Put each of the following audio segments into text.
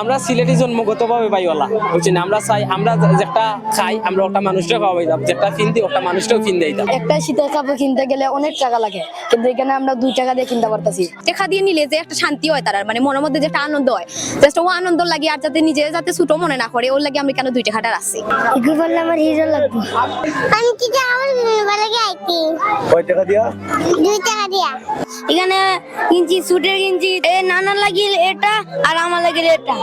আমরা সিলেটি জন্মগতভাবে পাইওয়ালা বুঝছেন? আমরা চাই আমরা যেটা খাই আমরা ওটা মানুষটা খাওয়াইতাম যেটা কিনতে দিই ওটা মানুষটাও কিনতে দিতাম। একটা শীতের কাপড় কিনতে গেলে অনেক টাকা লাগে কিন্তু এখানে আমরা দুই টাকা দিয়ে কিনতে পারতাছি। দেখা দিয়ে নিলে যে একটা শান্তি হয় তার মানে মনের মধ্যে যে একটা আনন্দ হয়। জাস্ট ও আনন্দ লাগে আর যাতে নিজে যাতে ছোট মনে না করে ওর লাগে আমি কেন দুইটা খাটার আসছি এগুলো বললে আমার হিরো লাগবে। আমি কি আমার ভালো গাইতি কয় টাকা দিয়া? দুই টাকা দিয়া। এখানে কিনছি সুটের কিনছি এ নানা লাগিয়ে এটা আর আমার লাগিয়ে এটা।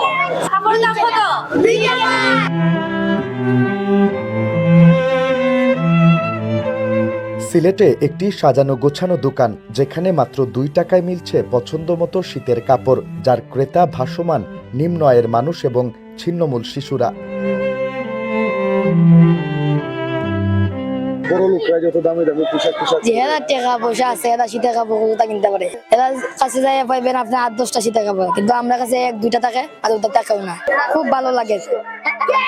সিলেটে একটি সাজানো গোছানো দোকান, যেখানে মাত্র দুই টাকায় মিলছে পছন্দ মতো শীতের কাপড়, যার ক্রেতা ভাসমান, নিম্ন আয়ের মানুষ এবং ছিন্নমূল শিশুরা। বড় লোকরা যত দামি দামি পোশাক পোশাক যে এরা টাকা পয়সা আছে কাপড় কিনতে পারে। কাছে যাই পাইবেন আট দশটা কাপড় কিন্তু আমরা কাছে এক দুইটা থাকে আর ওটা টাকাও না। খুব ভালো লাগে।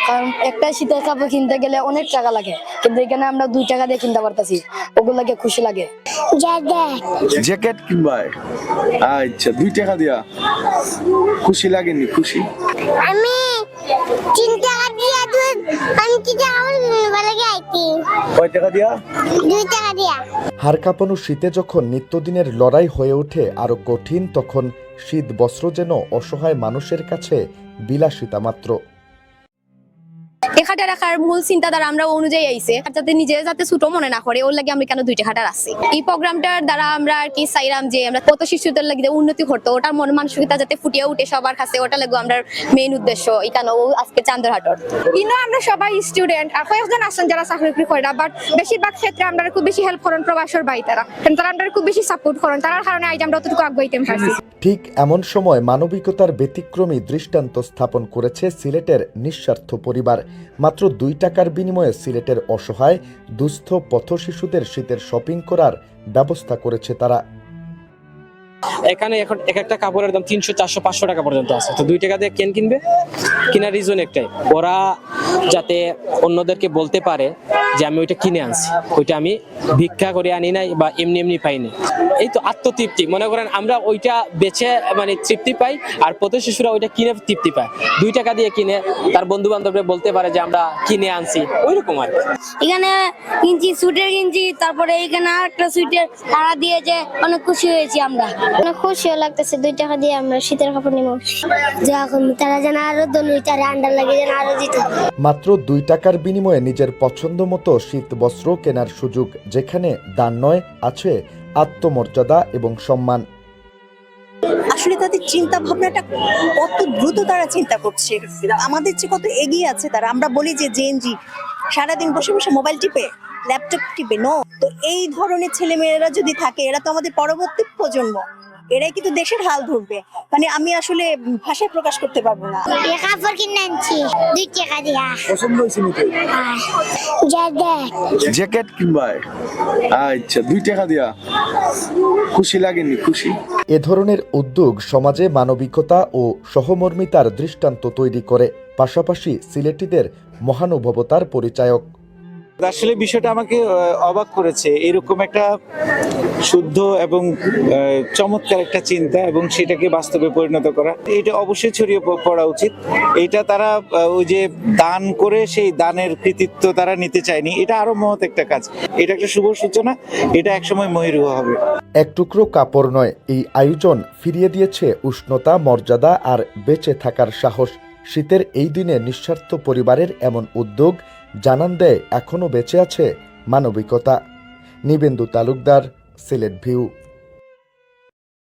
কারণ একটা শীতের কাপড় কিনতে গেলে অনেক টাকা লাগে। কিন্তু এখানে আমরা দুই টাকা দিয়ে কিনতে পারতাছি। খুশি লাগে। জ্যাকেট। আচ্ছা দুই টাকা দিয়া। খুশি লাগেনি খুশি? আমি তিন টাকা হাড় কাঁপানো শীতে যখন নিত্যদিনের লড়াই হয়ে ওঠে আরও কঠিন তখন শীত বস্ত্র যেন অসহায় মানুষের কাছে বিলাসিতা মাত্র। এখাটা রাখার মূল চিন্তাধারা আমরা অনুযায়ী আইছে। যাতে নিজে যাতে ছোট মনে না করে, ওর লাগে আমি কেন দুইটা খাটার আসছি এই প্রোগ্রামটার দ্বারা আমরা আর কি চাইলাম যে আমরা কত শিশুদের লাগে উন্নতি করতো, ওটার মন মানসিকতা যাতে ফুটিয়ে উঠে সবার কাছে, ওটা লাগবে আমরা মেইন উদ্দেশ্য। এখানে ও আজকে চান্দের হাটর ইনো আমরা সবাই স্টুডেন্ট আর কয়েকজন আছেন যারা চাকরি করে না বাট বেশিরভাগ ক্ষেত্রে আমরা খুব বেশি হেল্প করেন প্রবাসর বাই তারা তারা আমরা খুব বেশি সাপোর্ট করেন তার কারণে আজ আমরা অতটুকু আগাইতে পারছি। ঠিক এমন সময় মানবিকতার ব্যতিক্রমী দৃষ্টান্ত স্থাপন করেছে সিলেটের নিঃস্বার্থ পরিবার। মাত্র দুই টাকার বিনিময়ে সিলেটের অসহায়, দুস্থ পথ শিশুদের শীতের শপিং করার ব্যবস্থা করেছে তারা। এখানে এখন এক একটা কাপড়ের দাম তিনশো, চারশো, পাঁচশো টাকা পর্যন্ত আছে। তো দুই টাকা দিয়ে কেন কিনবে? কেনার রিজন একটাই। ওরা যাতে অন্যদেরকে বলতে পারে যে আমি ওইটা কিনে আনছি। ওইটা আমি ভিক্ষা করে আনি নাই বা এমনি এমনি পাইনি এই তো আত্মতৃপ্তি। মনে করেন আমরা ওইটা বেচে মানে তৃপ্তি পাই আর পথ শিশুরা ওইটা কিনে তৃপ্তি পায়। দুই টাকা দিয়ে কিনে তার বন্ধু বান্ধবরা বলতে পারে যে আমরা কিনে আনছি। ওইরকম আর এখানে কিনছি সুটের কিনছি তারপরে এখানে একটা সুইটের তারা দিয়েছে অনেক খুশি হয়েছি আমরা। অনেক খুশিও লাগতেছে দুই টাকা দিয়ে আমরা শীতের কাপড় নিব। যখন তারা যেন আরও দলুই তারা আন্ডার লাগে যেন আরও দিত মাত্র দুই টাকার বিনিময়ে নিজের পছন্দ মতো শীত বস্ত্র কেনার সুযোগ যেখানে দান নয়, আছে আত্মমর্যাদা এবং সম্মান। আসলে তাদের চিন্তা ভাবনাটা কত দ্রুত তারা চিন্তা করছে। আমাদের চেয়ে কত এগিয়ে আছে, তারা আমরা বলি যে জেএনজি সারাদিন বসে বসে মোবাইল টিপে, ল্যাপটপ টিপে, নো? তো এই ধরনের ছেলেমেয়েরা যদি থাকে, এরা তো আমাদের পরবর্তী প্রজন্ম। এরাই কিন্তু দেশের হাল ধরবে। মানে আমি আসলে ভাষায় প্রকাশ করতে পারব না। কাপড় কিনে আনছি দুই টাকা দিয়া। পছন্দ হয়েছে নিতে জ্যাকেট কিনবাই আচ্ছা দুই টাকা দিয়া। খুশি লাগেনি খুশি। এ ধরনের উদ্যোগ সমাজে মানবিকতা ও সহমর্মিতার দৃষ্টান্ত তৈরি করে। পাশাপাশি সিলেটিদের মহানুভবতার পরিচায়ক আসলে বিষয়টা আমাকে অবাক করেছে। এরকম একটা শুদ্ধ এবং চমৎকার একটা চিন্তা এবং সেটাকে বাস্তবে পরিণত করা। এটা অবশ্যই ছড়িয়ে পড়া উচিত। এটা তারা ওই যে দান করে সেই দানের কৃতিত্ব তারা নিতে চায়নি। এটা আরও মহৎ একটা কাজ। এটা একটা শুভ সূচনা। এটা একসময় মহিরুহ হবে। এক টুকরো কাপড় নয়, এই আয়োজন ফিরিয়ে দিয়েছে উষ্ণতা, মর্যাদা আর বেঁচে থাকার সাহস। শীতের এই দিনে নিঃস্বার্থ পরিবারের এমন উদ্যোগ জানান দেয় এখনও বেঁচে আছে মানবিকতা। নিবেন্দু তালুকদার সিলেট ভিউ।